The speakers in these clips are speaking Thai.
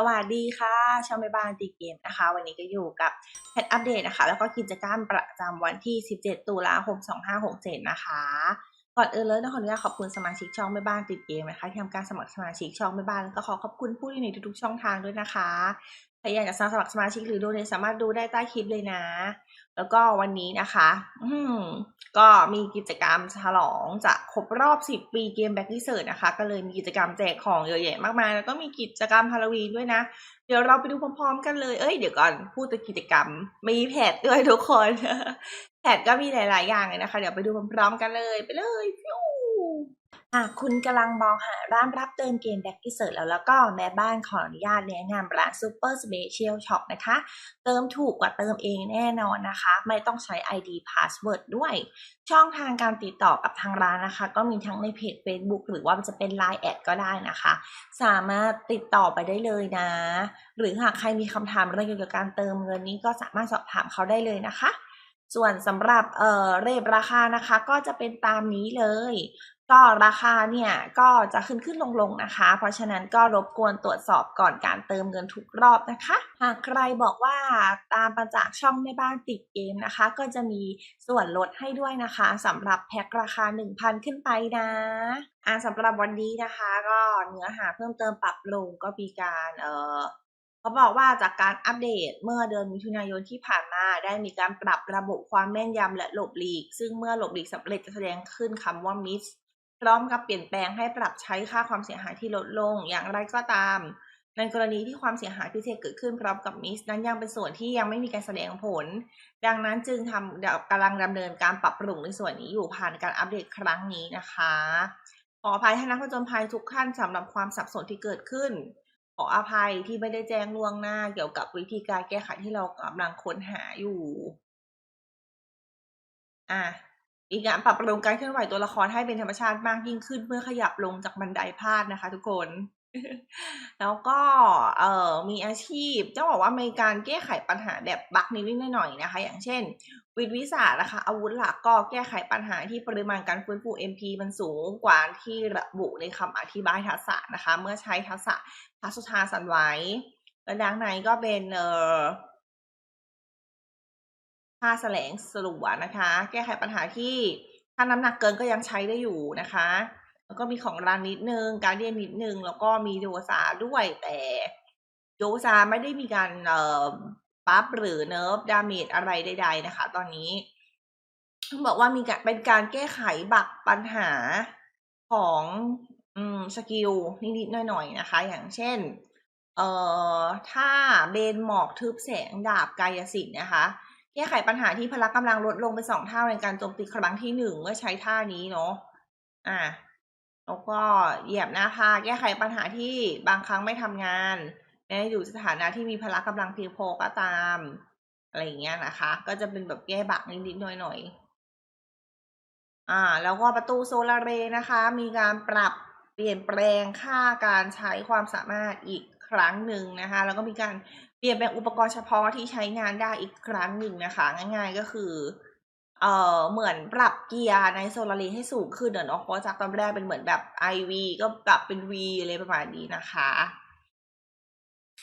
สวัสดีค่ะชาวแม่บ้านตีเกมนะคะ วันนี้ก็อยู่กับแพทอัปเดตนะคะ แล้วก็กิจกรรมประจำวันที่ 17 ตุลาคม 2567 นะคะก่อนอื่นเลยต้องขออนุญาตขอบคุณสมาชิกช่องแม่บ้านติดเกมนะคะที่ทำการสมัครสมาชิกช่องแม่บ้านแล้วก็ขอขอบคุณผู้ที่ในทุกๆช่องทางด้วยนะคะใครอยากจะสมัครสมาชิกหรือดูเนี่ยสามารถดูได้ใต้คลิปเลยนะ แล้วก็วันนี้นะคะ อืมก็มีกิจกรรมฉลองจะครบรอบ 10 ปีเกมแบ็กดิเซอร์นะคะ ก็เลยมีกิจกรรมแจกของเยอะแยะมากมาย แล้วก็มีกิจกรรมฮาโลวีนด้วยนะ เดี๋ยวเราไปดูพร้อมๆกันเลย เอ้ย เดี๋ยวก่อนพูดถึงกิจกรรม มีแพทด้วยทุกคน แพทก็มีหลายๆอย่างเลยนะคะ เดี๋ยวไปดูพร้อมๆกันเลย ไปเลยฟิว หากคุณกำลังมองหาร้านรับเติมเกมแบ็กดิเซอร์แล้วแล้วก็แม่บ้านขออนุญาตแนะนำร้าน Super Special Shop นะคะ เติมถูกกว่าเติมเองแน่นอนนะคะ ไม่ต้องใช้ ID Password ด้วย ช่องทางการติดต่อกับทางร้านนะคะ ก็มีทั้งในเพจ Facebook หรือว่าจะเป็น Line แอดก็ได้นะคะ สามารถติดต่อไปได้เลยนะ หรือหากใครมีคำถามเรื่องเกี่ยวกับการเติมเงินนี้ก็สามารถสอบถามเขาได้เลยนะคะส่วนสำหรับเอ่อเรทราคานะคะก็จะเป็นตามนี้เลย ก็ราคาเนี่ยก็จะขึ้นขึ้นลงลงนะคะ เพราะฉะนั้นก็รบกวนตรวจสอบก่อนการเติมเงินทุกรอบนะคะ หากใครบอกว่าตามมาจากช่องแม่บ้านติดเกมนะคะ ก็จะมีส่วนลดให้ด้วยนะคะสำหรับแพ็คราคา 1,000 ขึ้นไปนะอ่าสำหรับวันนี้นะคะ ก็เนื้อหาเพิ่มเติมปรับปรุงก็มีการเอ่อเขาบอกว่าจากการอัปเดตเมื่อเดือนมิถุนายนที่ผ่านมาได้มีการปรับระบบความแม่นยำและหลบหลีก ซึ่งเมื่อหลบหลีกสำเร็จจะแสดงขึ้นคำว่า miss พร้อมกับเปลี่ยนแปลงให้ปรับใช้ค่าความเสียหายที่ลดลง อย่างไรก็ตาม ในกรณีที่ความเสียหายพิเศษเกิดขึ้นพร้อมกับมิสนั้นยังเป็นส่วนที่ยังไม่มีการแสดงผล ดังนั้นจึงทำกำลังดำเนินการปรับปรุงในส่วนนี้อยู่ผ่านการอัปเดตครั้งนี้นะคะ ขออภัยให้นักผจญภัยทุกท่านสำหรับความสับสนที่เกิดขึ้น ขออภัยที่ไม่ได้แจ้งล่วงหน้าเกี่ยวกับวิธีการแก้ไขที่เรากำลังค้นหาอยู่ อะ อีกการปรับปรุงการเคลื่อนไหวตัวละครให้เป็นธรรมชาติมากยิ่งขึ้นเมื่อขยับลงจากบันไดพาดนะคะ ทุกคน แล้วก็เอ่อมีอาชีพจะบอกว่ามีการแก้ไขปัญหาแบบบักนิดๆหน่อยๆนะคะ อย่างเช่น วิทย์วิสาสนะคะ อาวุธหลักก็แก้ไขปัญหาที่ปริมาณการฟื้นฟู MP มันสูงกว่าที่ระบุในคำอธิบายทักษะนะคะ เมื่อใช้ทักษะทัสุธาสันไว้และดังในก็เป็นเอ่อ ผ้าแสลงสลัวนะคะ แก้ไขปัญหาที่ถ้าน้ำหนักเกินก็ยังใช้ได้อยู่นะคะ แล้วก็มีของรานนิดนึง การเดียนนิดนึง แล้วก็มีโดซาด้วยแต่โดซาไม่ได้มีการเอ่อปั๊บหรือเนิร์ฟดาเมจอะไรใด ๆ นะคะ ตอนนี้ต้องบอกว่ามีการเป็นการแก้ไขบักปัญหาของอืมสกิลนิดๆหน่อยๆนะคะ อย่างเช่น เอ่อถ้าเบนหมอกทึบแสงดาบกายสิทธิ์นะคะ แก้ไขปัญหาที่พละกำลังลดลงไปสองเท่าในการโจมตีครั้งที่หนึ่งเมื่อใช้ท่านี้เนาะ อะแล้วก็เหยียบหน้าผาแก้ไขปัญหาที่บางครั้งไม่ทำงานแม้อยู่สถานะที่มีพละกำลังเพียงพอก็ตาม อะไรอย่างเงี้ยนะคะ ก็จะเป็นแบบแก้บักนิดๆหน่อยๆ อ่า แล้วก็ประตูโซลาร์เรย์นะคะ มีการปรับเปลี่ยนแปลงค่าการใช้ความสามารถอีกครั้งหนึ่งนะคะ แล้วก็มีการ เปลี่ยนแปลงอุปกรณ์เฉพาะที่ใช้งานได้อีกครั้งหนึ่งนะคะ ง่ายๆก็คือเอ่อเหมือนปรับเกียร์ในโซลารีให้สูงขึ้นเนาะเพราะจากตอนแรกเป็นเหมือนแบบ IV ก็ปรับเป็น V อะไรประมาณนี้นะคะ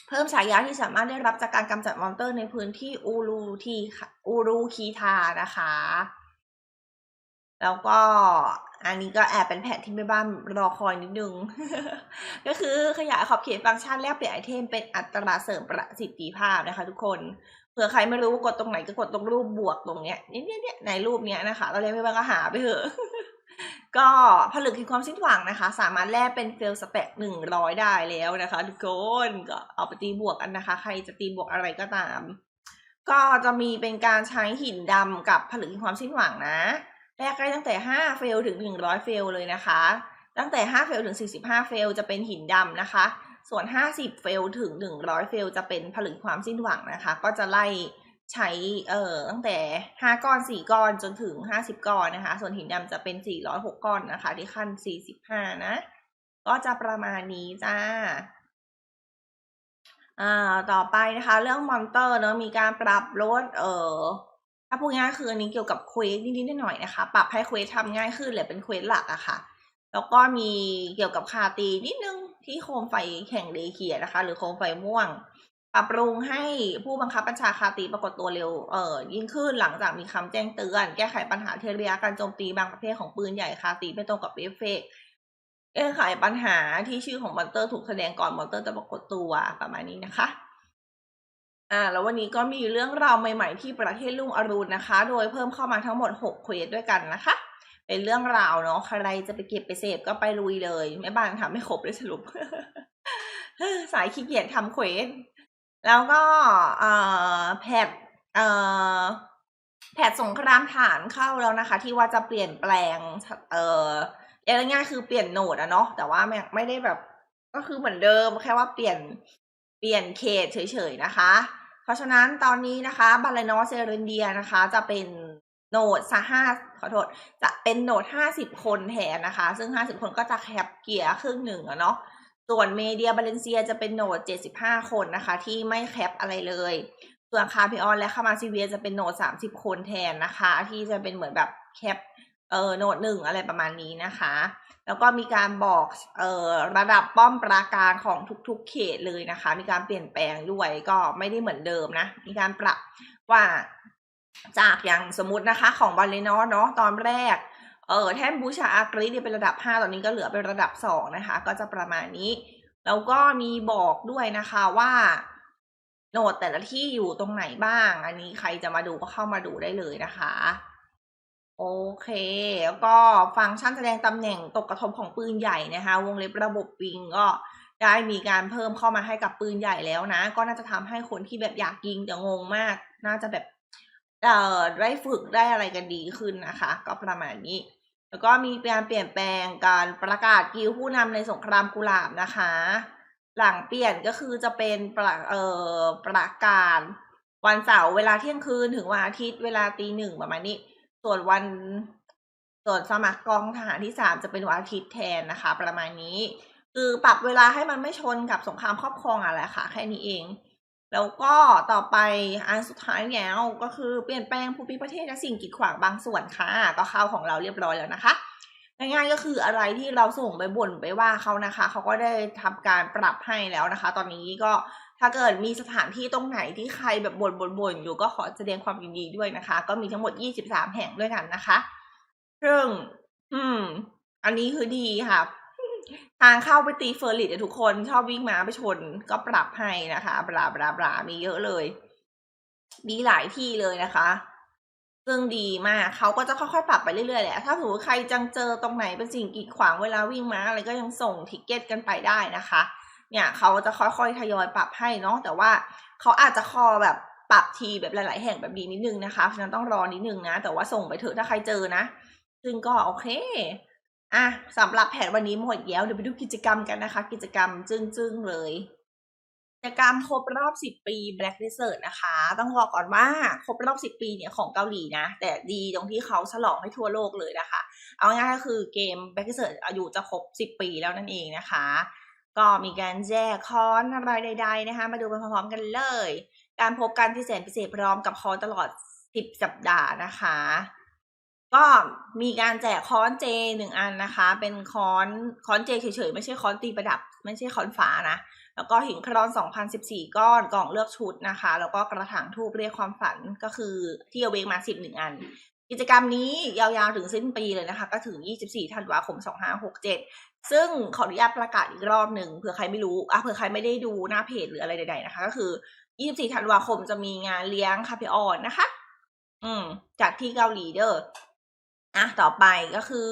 เพิ่มฉายาที่สามารถได้รับจากการกำจัดมอนเตอร์ในพื้นที่อูรูทีอูรูคีทานะคะ แล้วก็ อันนี้ก็แอบเป็นแผนที่แม่บ้านรอคอยนิดนึง ก็คือขยายขอบเขตฟังก์ชันแลกเปลี่ยนไอเทมเป็นอัตราเสริมประสิทธิภาพนะคะ ทุกคนเผื่อใครไม่รู้กดตรงไหนก็กดตรงรูปบวกตรงเนี้ยเนี่ยเนี่ยในรูปเนี้ยนะคะเราเรียกไม่บ้างก็หาไปเถอะก็ผลึกแห่งความสิ้นหวังนะคะ สามารถแลกเป็นเฟลสเปกหนึ่งร้อยได้แล้วนะคะทุกคนก็เอาไปตีบวกกันนะคะ ใครจะตีบวกอะไรก็ตาม ก็จะมีเป็นการใช้หินดำกับผลึกแห่งความสิ้นหวังนะ แลกได้ตั้งแต่ห้าเฟลถึงหนึ่งร้อยเฟลเลยนะคะ ตั้งแต่ห้าเฟลถึงสี่สิบห้าเฟลจะเป็นหินดำนะคะ ส่วนห้าสิบเฟลถึงหนึ่งร้อยเฟลจะเป็นผลึกความสิ้นหวังนะคะ ก็จะไล่ใช้เอ่อตั้งแต่ห้าก้อนสี่ก้อนจนถึงห้าสิบก้อนนะคะ ส่วนหินดำจะเป็นสี่ร้อยหกก้อนนะคะ ที่ขั้นสี่สิบห้านะ ก็จะประมาณนี้จ้าอ่าต่อไปนะคะ เรื่องมอนเตอร์เนอะมีการปรับลดเอ่อาพูดง่ายคืออันนี้เกี่ยวกับเควสนิดๆหน่อยๆนะคะ ปรับให้เควสทำง่ายขึ้นเลยเป็นเควสหลักอะค่ะ แล้วก็มีเกี่ยวกับคาตีนิดนึงที่โคมไฟแข่งเดเคียนะคะ หรือโคมไฟม่วง ปรับปรุงให้ผู้บังคับบัญชาคาตีปรากฏตัวเร็วเอ่อยิ่งขึ้นหลังจากมีคำแจ้งเตือน แก้ไขปัญหาเทเรียการโจมตีบางประเภทของปืนใหญ่คาตีไม่ตรงกับเอฟเฟกแก้ไขปัญหาที่ชื่อของมอนเตอร์ถูกแสดงก่อนมอนเตอร์จะปรากฏตัวประมาณนี้นะคะ อ่าแล้ววันนี้ก็มีเรื่องราวใหม่ๆที่ประเทศลุงอรุณนะคะ โดยเพิ่มเข้ามาทั้งหมด 6 เควสด้วยกันนะคะ เป็นเรื่องราวเนาะใครจะไปเก็บไปเสพก็ไปลุยเลยแม่บ้านทำไม่ครบเลยสรุป สายขี้เกียจทำเควสแล้วก็เอ่อแพทเอ่อแพทสงครามฐานเข้าแล้วนะคะ ที่ว่าจะเปลี่ยนแปลง เอ่อเรียกง่ายๆคือเปลี่ยนโหนดอะเนาะแต่ว่าไม่ไม่ได้แบบ ก็คือเหมือนเดิมแค่ว่าเปลี่ยน ปลี่ยนเขตเฉยๆนะคะ เพราะฉะนั้นตอนนี้นะคะบาลานอสเซเรนเดียนะคะ จะเป็นโหนดซะห้าขอโทษ จะเป็นโหนดห้าสิบคนแทนนะคะ ซึ่งห้าสิบคนก็จะแคปเกียร์ครึ่งหนึ่งอะเนาะ ส่วนเมเดียบาเลนเซียจะเป็นโหนดเจ็ดสิบห้าคนนะคะ ที่ไม่แคปอะไรเลย ส่วนคาพิออนและคามาซิเวียจะเป็นโหนดสามสิบคนแทนนะคะ ที่จะเป็นเหมือนแบบแคป เออโนดหนึ่งอะไรประมาณนี้นะคะ แล้วก็มีการบอกเออระดับป้อมปราการของทุกๆเขตเลยนะคะ มีการเปลี่ยนแปลงด้วยก็ไม่ได้เหมือนเดิมนะ มีการปรับว่าจากอย่างสมมตินะคะของบาเลนอเนาะตอนแรกเออแท่นบูชาอากริเนี่ยเป็นระดับ 5 ตอนนี้ก็เหลือเป็นระดับ 2 นะคะ ก็จะประมาณนี้ แล้วก็มีบอกด้วยนะคะว่าโหนดแต่ละที่อยู่ตรงไหนบ้าง อันนี้ใครจะมาดูก็เข้ามาดูได้เลยนะคะ โอเค แล้วก็ฟังก์ชันแสดงตำแหน่งตกกระทบของปืนใหญ่นะคะ วงเล็บระบบปิงก็ได้มีการเพิ่มเข้ามาให้กับปืนใหญ่แล้วนะ ก็น่าจะทำให้คนที่แบบอยากยิงแต่งงมาก น่าจะแบบเอ่อได้ฝึกได้อะไรกันดีขึ้นนะคะ ก็ประมาณนี้ แล้วก็มีการเปลี่ยนแปลงการประกาศกิลผู้นำในสงครามกุหลาบนะคะ หลังเปลี่ยนก็คือจะเป็นประเอ่อประกาศวันเสาร์เวลาเที่ยงคืนถึงวันอาทิตย์เวลาตีหนึ่งประมาณนี้ ส่วนวันส่วนสมัครกองทหารที่สามจะเป็นวันอาทิตย์แทนนะคะ ประมาณนี้ คือปรับเวลาให้มันไม่ชนกับสงครามครอบครองอะไรค่ะ แค่นี้เอง แล้วก็ต่อไปอันสุดท้ายแล้วก็คือเปลี่ยนแปลงภูมิประเทศและสิ่งกีดขวางบางส่วนค่ะ ก็เข้าของเราเรียบร้อยแล้วนะคะง่ายๆก็คืออะไรที่เราส่งไปบ่นไปว่าเขานะคะ เขาก็ได้ทำการปรับให้แล้วนะคะ ตอนนี้ก็ ถ้าเกิดมีสถานที่ตรงไหนที่ใครแบบบ่นบ่นบ่นอยู่ก็ขอแสดงความยินดีด้วยนะคะ ก็มีทั้งหมด 23 แห่งด้วยกันนะคะซึ่งอืม อันนี้คือดีค่ะ ทางเข้าไปตีเฟอร์ลิตทุกคนชอบวิ่งม้าไปชนก็ปรับให้นะคะบลาบลาบลามีเยอะเลย มีหลายที่เลยนะคะซึ่งดีมากเขาก็จะค่อยๆ ปรับไปเรื่อยๆแหละ ถ้าสมมติใครจังเจอตรงไหนเป็นสิ่งกีดขวางเวลาวิ่งม้าอะไรก็ยังส่งทิกเก็ตกันไปได้นะคะ เนี่ยเขาจะค่อยๆทยอยปรับให้เนาะแต่ว่าเขาอาจจะคอแบบปรับทีแบบหลาย ๆ แห่งแบบดีนิดนึงนะคะเพราะฉะนั้นต้องรอนิดนึงนะ แต่ว่าส่งไปเถอะถ้าใครเจอนะ ซึ่งก็โอเคอะสำหรับแผนวันนี้หมดแล้วเดี๋ยวไปดูกิจกรรมกันนะคะ กิจกรรมจึ้งๆเลยกิจกรรมครบรอบ 10 ปี Black Desert นะคะ ต้องบอกก่อนว่าครบรอบ 10 ปีเนี่ยของเกาหลีนะ แต่ดีตรงที่เขาฉลองให้ทั่วโลกเลยนะคะ เอาง่ายๆก็คือเกม Black Desert อายุจะครบ 10 ปีแล้วนั่นเองนะคะ ก็มีการแจกคอนอะไรใดๆนะคะ มาดูกันพร้อมๆกันเลย การพบกันที่แสนพิเศษพร้อมกับคอนตลอด 10 สัปดาห์นะคะ ก็มีการแจกค้อนเจหนึ่งอันนะคะ เป็นค้อนค้อนเจเฉยๆไม่ใช่ค้อนตีประดับ ไม่ใช่ค้อนฝานะแล้วก็หินครอน 2014 ก้อน กล่องเลือกชุดนะคะ แล้วก็กระถางทูบเรียกความฝันก็คือที่เอาเวงมา10หนึ่งอัน กิจกรรมนี้ยาวๆถึงสิ้นปีเลยนะคะ ก็ถึง 24 ธันวาคม 2567 ซึ่งขออนุญาตประกาศอีกรอบหนึ่งเผื่อใครไม่รู้อะเผื่อใครไม่ได้ดูหน้าเพจหรืออะไรใด ๆ นะคะ ก็คือ 24 ธันวาคมจะมีงานเลี้ยงคาเฟออนนะคะ อืม จากที่เกาหลีเด้ออะต่อไปก็คือ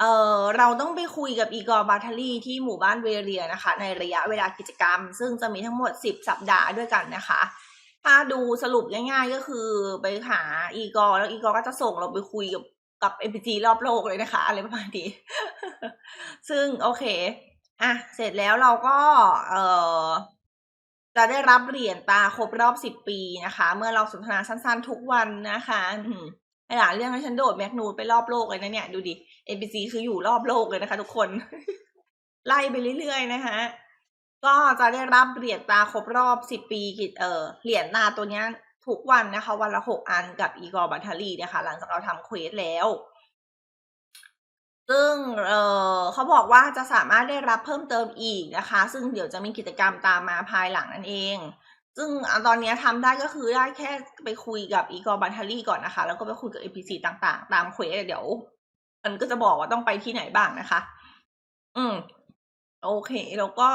เออเราต้องไปคุยกับอีกอร์บาทารีที่หมู่บ้านเวเรียนะคะ ในระยะเวลากิจกรรม ซึ่งจะมีทั้งหมด 10 สัปดาห์ด้วยกันนะคะถ้าดูสรุปง่ายๆก็คือไปหาอีกอร์แล้วอีกอร์ก็จะส่งเราไปคุยกับ กับเอ็พีรอบโลกเลยนะคะ อะไรประมาณนี้ ซึ่งโอเค อะ เสร็จแล้วเราก็เออจะได้รับเหรียญตาครบรอบ10ปีนะคะ เมื่อเราสนทนาสั้นๆทุกวันนะคะอืมไอ้หลานเรื่องให้ฉันโดดแมกนูดไปรอบโลกเลยนะเนี่ย ดูดิ NPC คืออยู่รอบโลกเลยนะคะ ทุกคน ไล่ไปเรื่อยๆนะคะก็จะได้รับเหรียญตาครบรอบสิบปีกิจเออเหรียญตาตัวเนี้ย ทุกวันนะคะ วันละหกอันกับอีกอร์บัตทารีนะคะ หลังจากเราทำเควสแล้ว ซึ่งเออเขาบอกว่าจะสามารถได้รับเพิ่มเติมอีกนะคะ ซึ่งเดี๋ยวจะมีกิจกรรมตามมาภายหลังนั่นเอง ซึ่งตอนนี้ทำได้ก็คือได้แค่ไปคุยกับอีกอร์บันทารี่ก่อนนะคะ แล้วก็ไปคุยกับ APC ต่างๆ ตามเควสเดี๋ยว มันก็จะบอกว่าต้องไปที่ไหนบ้างนะคะ อืมโอเค แล้วก็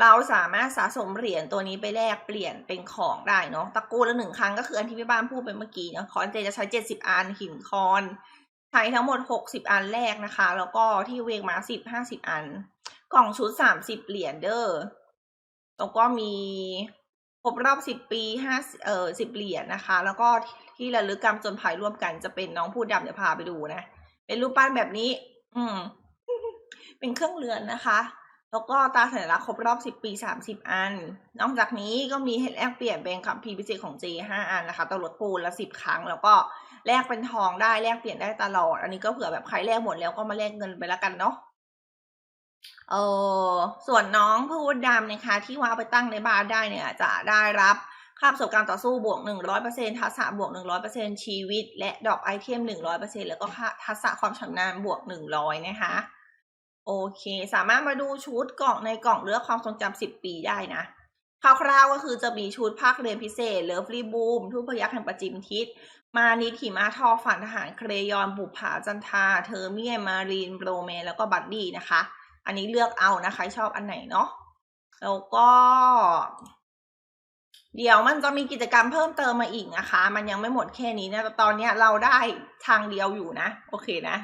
เราสามารถสะสมเหรียญตัวนี้ไปแลกเปลี่ยนเป็นของได้เนาะตะกูละหนึ่งครั้งก็คืออันที่พี่บ้านพูดไปเมื่อกี้เนาะคอนเจจะใช้เจ็ดสิบอันหินคอน ใช้ทั้งหมดหกสิบอันแรกนะคะ แล้วก็ที่เวงมาสิบห้าสิบอัน กล่องชุดสามสิบเหรียญเด้อแล้วก็มีครบรอบสิบปีห้าเอ่อสิบเหรียญนะคะ แล้วก็ที่ระลึกกรรมจนภัยร่วมกันจะเป็นน้องผู้ดำเดี๋ยวพาไปดูนะ เป็นรูปปั้นแบบนี้ อืม เป็นเครื่องเรือนนะคะ แล้วก็ตาสัญลักษณ์ครบรอบ 10 ปี 30 อัน นอกจากนี้ก็มีให้แลกเปลี่ยนเป็นคัมภีพิเศษของ J 5อันนะคะตัวรถปูนละ 10 ครั้ง แล้วก็แลกเป็นทองได้แลกเปลี่ยนได้ตลอด อันนี้ก็เผื่อแบบใครแลกหมดแล้วก็มาแลกเงินไปแล้วกันเนาะเออส่วนน้องพูดดำนะคะ ที่ว่าไปตั้งในบ้านได้เนี่ย จะได้รับค่าประสบการณ์ต่อสู้บวก 100%ทักษะบวก 100%ชีวิต และดอกไอเทม 100%แล้วก็ค่าทักษะความชำนาญบวก 100 นะคะ โอเค สามารถมาดูชุดกล่องในกล่องเลือกความทรงจำ10ปีได้นะคร่าวๆก็คือจะมีชุดภาคเรียนพิเศษเลิฟรีบูมทูพยักษ์แห่งประจิมทิศ มานิถิมาทอฝันทหารเครยอน บุปผาจันทา เทอร์เมียมารีนโรแมแล้วก็บัดดี้นะคะ อันนี้เลือกเอานะคะชอบอันไหนเนาะแล้วก็ เดี๋ยวมันจะมีกิจกรรมเพิ่มเติมมาอีกนะคะ มันยังไม่หมดแค่นี้นะแต่ตอนนี้เราได้ทางเดียวอยู่นะ โอเคนะ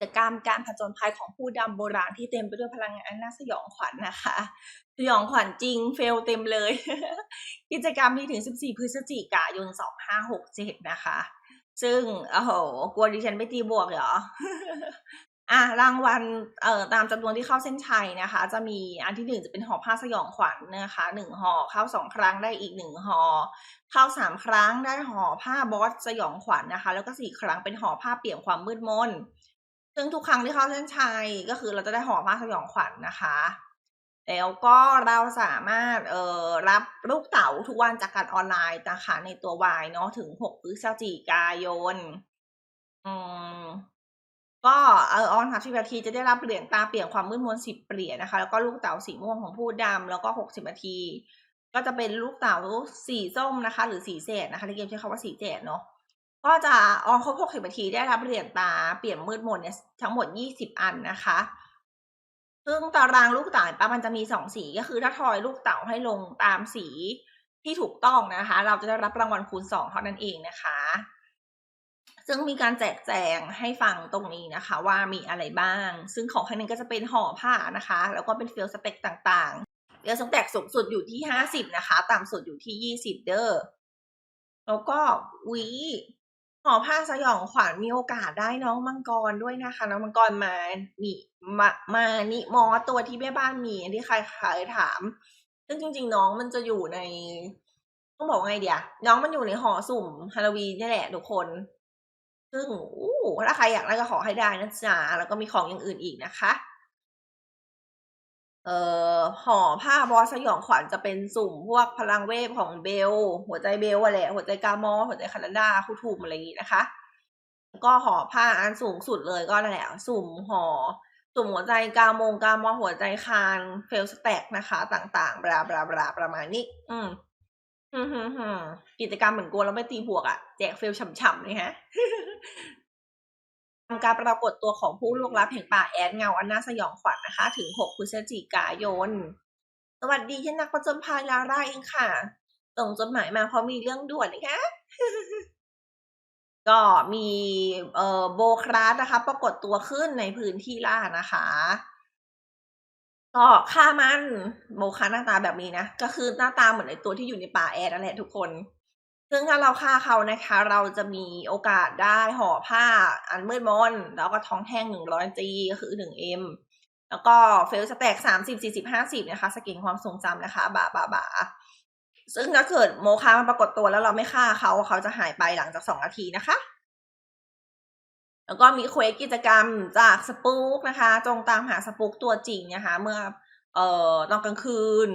จกรรมการผจญภัยของผู้ดำโบราณที่เต็มไปด้วยพลังงานน่าสยองขวัญนะคะ สยองขวัญจริงเฟลเต็มเลย กิจกรรมมีถึง 14 พฤศจิกายน 2567 นะคะ ซึ่งโอ้โหกลัวดิฉันไม่ตีบวกเหรออะรางวัลเอ่อตามจำนวนที่เข้าเส้นชัยนะคะ จะมีอันที่หนึ่งจะเป็นห่อผ้าสยองขวัญนะคะหนึ่งห่อเข้าสองครั้งได้อีกหนึ่งห่อเข้าสามครั้งได้ห่อผ้าบอสสยองขวัญนะคะ แล้วก็สี่ครั้งเป็นห่อผ้าเปี่ยมความมืดมน ซึ่งทุกครั้งที่เข้าเส้นชัยก็คือเราจะได้ห่อผ้าสยองขวัญนะคะ แล้วก็เราสามารถเอ่อรับลูกเต๋าทุกวันจากการออนไลน์นะคะในตัววายเนาะถึง6พฤศจิกายน อืมก็เออออนสามสิบนาทีจะได้รับเหรียญตาเปลี่ยนความมืดมนสิบเหรียญนะคะ แล้วก็ลูกเต๋าสีม่วงของผู้ดำแล้วก็หกสิบนาที ก็จะเป็นลูกเต๋าสีส้มนะคะ หรือสีเศษนะคะในเกมใช้คำว่าสีเศษเนาะ ก็จะออนครบหกสิบนาทีได้รับเหรียญตาเปลี่ยนมืดมนเนี่ยทั้งหมดยี่สิบอันนะคะ ซึ่งตารางลูกเต๋าปะมันจะมีสองสีก็คือถ้าทอยลูกเต๋าให้ลงตามสีที่ถูกต้องนะคะ เราจะได้รับรางวัลคูณสองเท่านั้นเองนะคะ ซึ่งมีการแจกแจงให้ฟังตรงนี้นะคะ ว่ามีอะไรบ้าง ซึ่งของครั้งนี้ก็จะเป็นห่อผ้านะคะ แล้วก็เป็นเฟลสเปกต่างๆเฟลสเปกสูงสุดอยู่ที่ห้าสิบนะคะ ต่ำสุดอยู่ที่ยี่สิบเด้อแล้วก็วี ห่อผ้าสยองขวัญมีโอกาสได้น้องมังกรด้วยนะคะ น้องมังกรมานี่มามานิมอตัวที่แม่บ้านมีที่ใครใครถาม ซึ่งจริง ๆ น้องมันจะอยู่ในต้องบอกไงเดียน้องมันอยู่ในห่อสุ่มฮาโลวีนนี่แหละทุกคน ซึ่งอู้ถ้าใครอยากได้ก็ขอให้ได้นะจ๊ะแล้วก็มีของอย่างอื่นอีกนะคะ เอ่อห่อผ้าบอสสยองขวัญจะเป็นสุ่มพวกพลังเวทของเบล หัวใจเบลอะแหละหัวใจกามอหัวใจคานาดาคู่ทูมอะไรอย่างงี้นะคะ ก็ห่อผ้าอันสูงสุดเลยก็นั่นแหละ สุ่มห่อสุ่มหัวใจกามงกามอหัวใจคานเฟลสแต็กนะคะ ต่างๆบลาบลาบลาประมาณนี้ อืมกิจกรรมเหมือนกลัวแล้วไม่ตีบวกอะแจกเฟลฉ่ำๆเลยฮะ การปรากฏตัวของผู้ล่วงลับแห่งป่าแอดเงาอันน่าสยองขวัญนะคะ ถึง 6 พฤศจิกายน สวัสดีที่นักประจนภัยลาร่าเองค่ะ ส่งจดหมายมาเพราะมีเรื่องด่วนนะคะ ก็มีเอ่อโบคราสนะคะ ปรากฏตัวขึ้นในพื้นที่ล่านะคะก็ฆ่ามันโบคาหน้าตาแบบนี้นะ ก็คือหน้าตาเหมือนไอตัวที่อยู่ในป่าแอดนั่นแหละทุกคน ซึ่งถ้าเราฆ่าเขานะคะ เราจะมีโอกาสได้ห่อผ้าอันมืดมน แล้วก็ท้องแท่งหนึ่งร้อยจีก็คือหนึ่งเอ็มแล้วก็เฟลสแต็กสามสิบสี่สิบห้าสิบนะคะสกิลความทรงจำนะคะบาบาบาซึ่งถ้าเกิดโมคามันปรากฏตัวแล้วเราไม่ฆ่าเขาเขาจะหายไปหลังจากสองนาทีนะคะ แล้วก็มีเควสกิจกรรมจากสปูกนะคะ จงตามหาสปูกตัวจริงนะคะ เมื่อเอ่อตอนกลางคืน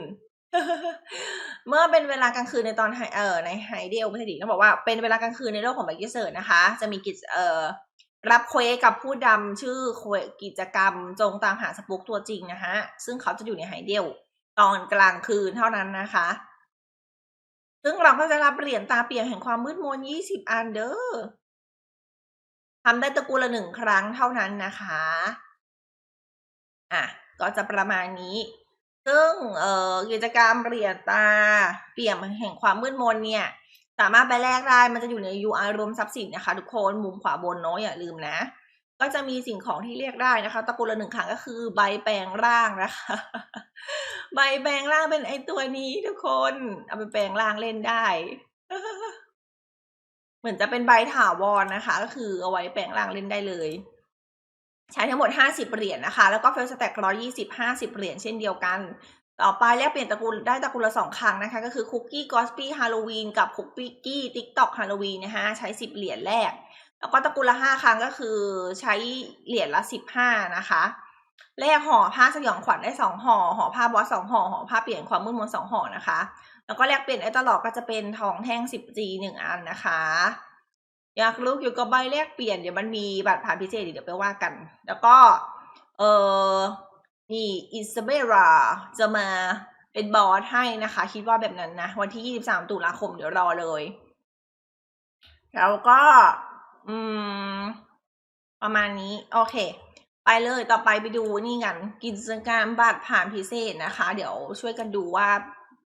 เมื่อเป็นเวลากลางคืนในตอนไฮเออในไฮเดลไม่ใช่ดิต้องบอกว่าเป็นเวลากลางคืนในโลกของแบกเกอร์เซิร์นะคะ จะมีกิจเอ่อรับเควกับผู้ดำชื่อเควกิจกรรมจงตามหาสปุกตัวจริงนะฮะซึ่งเขาจะอยู่ในไฮเดียวตอนกลางคืนเท่านั้นนะคะ ซึ่งเราก็จะรับเหรียญตาเปียกแห่งความมืดมนยี่สิบอันเด้อทำได้ตะกูลละหนึ่งครั้งเท่านั้นนะคะ อะ ก็จะประมาณนี้ ซึ่งเอ่อกิจกรรมเหรียญตา เปี่ยมแห่งความมืดมนเนี่ย สามารถไปแลกได้มันจะอยู่ใน UI รวมทรัพย์สินนะคะทุกคนมุมขวาบนเนาะอย่าลืมนะ ก็จะมีสิ่งของที่เรียกได้นะคะตะกูลละหนึ่งครั้งก็คือใบแปลงร่างนะคะ ใบแปลงร่างเป็นไอตัวนี้ทุกคนเอาไปแปลงร่างเล่นได้เหมือนจะเป็นใบถาวรนะคะ ก็คือเอาไว้แปลงร่างเล่นได้เลย ใช้ทั้งหมด 50 เหรียญนะคะ แล้วก็เฟลสแต็ก120 50เหรียญเช่นเดียวกัน ต่อไปแลกเปลี่ยนตระกูลได้ตระกูลละสองครั้งนะคะ ก็คือคุกกี้กอสปี้ฮาโลวีนกับคุกกี้ติ๊กต็อกฮาโลวีนนะคะใช้ 10 เหรียญแรก แล้วก็ตระกูลละห้าครั้งก็คือใช้เหรียญละ 15 นะคะแลกห่อผ้าสยองขวัญได้สองห่อห่อผ้าบอสสองห่อห่อผ้าเปลี่ยนความมืดมนสองห่อนะคะ แล้วก็แลกเปลี่ยนไอ้ตลอดก็จะเป็นทองแท่ง 10G หนึ่งอันนะคะ อยากรู้เกี่ยวกับใบแลกเปลี่ยนเดี๋ยวมันมีบัตรผ่านพิเศษเดี๋ยวไปว่ากัน แล้วก็ เออนี่อิซเบราจะมาเป็นบอสให้นะคะ คิดว่าแบบนั้นนะ วันที่ 23 ตุลาคมเดี๋ยวรอเลย แล้วก็ อืม ประมาณนี้ โอเค ไปเลยต่อไปไปดูนี่กัน กิจกรรมบัตรผ่านพิเศษนะคะ เดี๋ยวช่วยกันดูว่า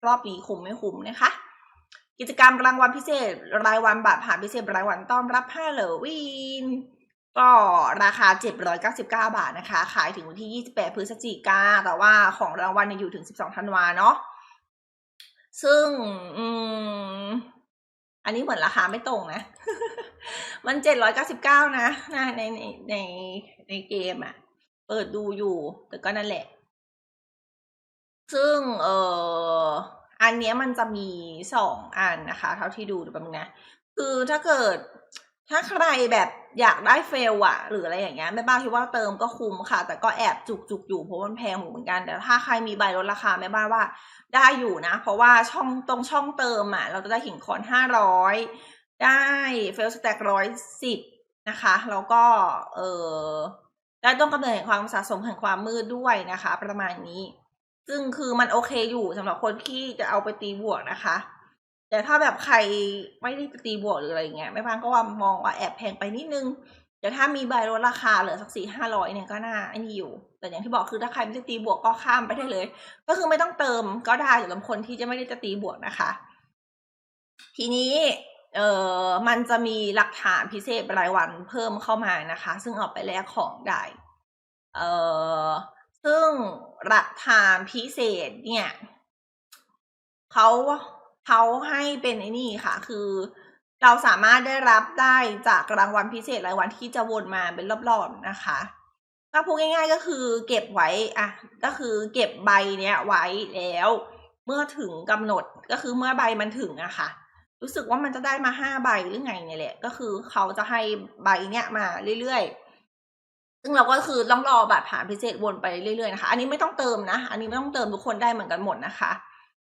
รอบนี้คุ้มไม่คุ้มนะคะ กิจกรรมรางวัลพิเศษ รายวันบัตรผ่านพิเศษรายวันต้อนรับฮาโลวีนก็ราคา 799 บาทนะคะ ขายถึงวันที่ 28 พฤศจิกา แต่ว่าของรางวัลเนี่ยอยู่ถึง 12 ธันวาเนาะ ซึ่ง อืม อันนี้เหมือนราคาไม่ตรงนะ มัน 799 นะในในในในในเกมอะเปิดดูอยู่ แต่ก็นั่นแหละ ซึ่ง เออ อันเนี้ยมันจะมีสองอันนะคะ เท่าที่ดูดูแบบนึงนะ คือถ้าเกิดถ้าใครแบบอยากได้เฟลอะหรืออะไรอย่างเงี้ยแม่บ้านคิดว่าเติมก็คุ้มค่ะ แต่ก็แอบจุกจุกอยู่เพราะมันแพงเหมือนกันแต่ถ้าใครมีใบลดราคาแม่บ้านว่าได้อยู่นะ เพราะว่าช่องตรงช่องเติมอะเราจะได้หินคอนห้าร้อยได้เฟลสแต็กร้อยสิบนะคะแล้วก็เออได้ต้นกำเนิดแห่งความสะสมแห่งความมืดด้วยนะคะ ประมาณนี้ ซึ่งคือมันโอเคอยู่สำหรับคนที่จะเอาไปตีบวกนะคะ แต่ถ้าแบบใครไม่ได้ตีบวกหรืออะไรเงี้ยแม่บ้านก็ว่ามองว่าแอบแพงไปนิดนึงแต่ถ้ามีใบลดราคาเหลือสักสี่ห้าร้อยเนี่ยก็น่าไอ้นี่อยู่ แต่อย่างที่บอกคือถ้าใครไม่ได้ตีบวกก็ข้ามไปได้เลย ก็คือไม่ต้องเติมก็ได้สำหรับคนที่จะไม่ได้จะตีบวกนะคะ ทีนี้เอ่อมันจะมีหลักฐานพิเศษรายวันเพิ่มเข้ามานะคะ ซึ่งเอาไปแลกของได้ เอ่อ ซึ่งหลักฐานพิเศษเนี่ยเขาเขาให้เป็นไอ้นี่ค่ะ คือเราสามารถได้รับได้จากรางวัลพิเศษรายวันที่จะวนมาเป็นรอบๆนะคะก็พูดง่ายๆก็คือเก็บไว้อะก็คือเก็บใบเนี้ยไว้แล้ว เมื่อถึงกำหนดก็คือเมื่อใบมันถึงอะค่ะ รู้สึกว่ามันจะได้มาห้าใบหรือไงเนี่ยแหละ ก็คือเขาจะให้ใบเนี้ยมาเรื่อยๆ ซึ่งเราก็คือต้องรอบัตรผ่านพิเศษวนไปเรื่อยๆนะคะ อันนี้ไม่ต้องเติมนะ อันนี้ไม่ต้องเติมทุกคนได้เหมือนกันหมดนะคะ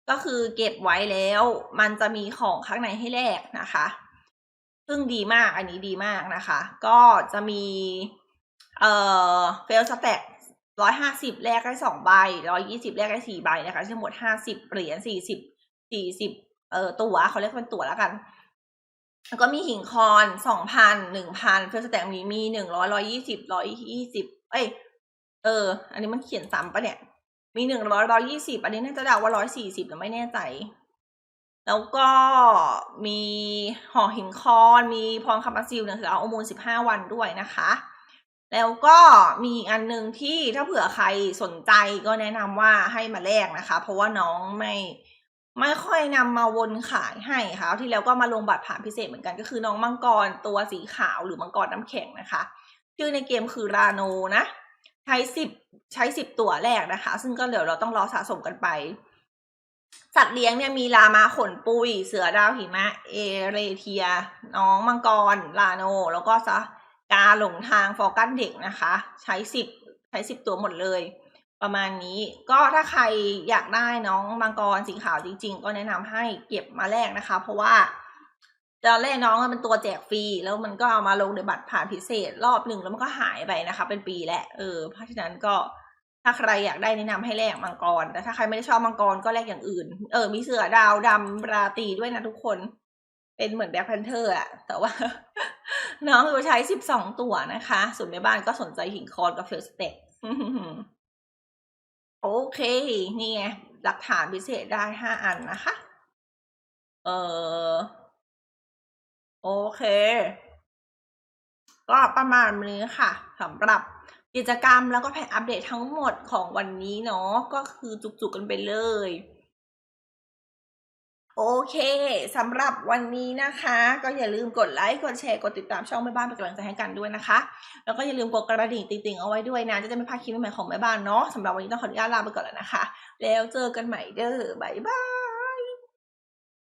ก็คือเก็บไว้แล้ว มันจะมีของข้างในให้แลกนะคะ ซึ่งดีมาก อันนี้ดีมากนะคะ ก็จะมีเอ่อเฟลสแต็กร้อยห้าสิบแลกได้สองใบร้อยยี่สิบแลกได้สี่ใบนะคะทั้งหมดห้าสิบเหรียญสี่สิบสี่สิบเอ่อตั๋วเขาเรียกเป็นตั๋วแล้วกัน แล้วก็มีหิงคอนสองพันหนึ่งพันเฟลสแต็กนี้มีหนึ่งร้อยร้อยยี่สิบร้อยยี่สิบเอ้ยเออ อันนี้มันเขียนซ้ำปะเนี่ย มีหนึ่งร้อยร้อยยี่สิบอันนี้น่าจะเดาว่าร้อยสี่สิบแต่ไม่แน่ใจ แล้วก็มีห่อหินคอนมีพรคำอาซิลเนี่ยคือเอาอมูลสิบห้าวันด้วยนะคะ แล้วก็มีอีกอันหนึ่งที่ถ้าเผื่อใครสนใจก็แนะนำว่าให้มาแลกนะคะ เพราะว่าน้องไม่ ไม่ค่อยนำมาวนขายให้ค่ะที่แล้วก็มาลงบัตรผ่านพิเศษเหมือนกันก็คือน้องมังกรตัวสีขาวหรือมังกรน้ำแข็งนะคะ ชื่อในเกมคือราโนนะใช้สิบใช้สิบตัวแรกนะคะ ซึ่งก็เดี๋ยวเราต้องรอสะสมกันไป สัตว์เลี้ยงเนี่ยมีลามาขนปุย เสือดาวหิมะ เอเรเทีย น้องมังกรลาโน แล้วก็ซะกาหลงทางฟอกันเด็กนะคะ ใช้สิบใช้สิบตัวหมดเลย ประมาณนี้ก็ถ้าใครอยากได้น้องมังกรสีขาวจริง ๆ ก็แนะนำให้เก็บมาแลกนะคะ เพราะว่าตอนแรกน้องมันเป็นตัวแจกฟรีแล้วมันก็เอามาลงในบัตรผ่านพิเศษ รอบหนึ่งแล้วมันก็หายไปนะคะ เป็นปีแหละเออเพราะฉะนั้นก็ถ้าใครอยากได้แนะนำให้แลกมังกรแต่ถ้าใครไม่ได้ชอบมังกรก็แลกอย่างอื่น เออมีเสือดาวดำราตรีด้วยนะทุกคน เป็นเหมือนแบ็คแพนเทอร์อะแต่ว่า น้องอยู่ใช้สิบสองตัวนะคะส่วนในบ้านก็สนใจหินคอนกับเฟลสเต็ก โอเค นี่ไง หลักฐานพิเศษได้ห้าอันนะคะ เออโอเค ก็ประมาณนี้ค่ะสำหรับกิจกรรมแล้วก็แผนอัปเดตทั้งหมดของวันนี้เนาะก็คือจุกๆกันไปเลย โอเคสำหรับวันนี้นะคะ ก็อย่าลืมกดไลค์กดแชร์กดติดตามช่องแม่บ้านเป็นกำลังใจให้กันด้วยนะคะ แล้วก็อย่าลืมกดกระดิ่งติ่งๆเอาไว้ด้วยนะจะได้ไม่พลาดคลิปใหม่ๆของแม่บ้านเนาะสำหรับวันนี้ต้องขออนุญาตลาไปก่อนแล้วนะคะ แล้วเจอกันใหม่เด้อบ๊ายบาย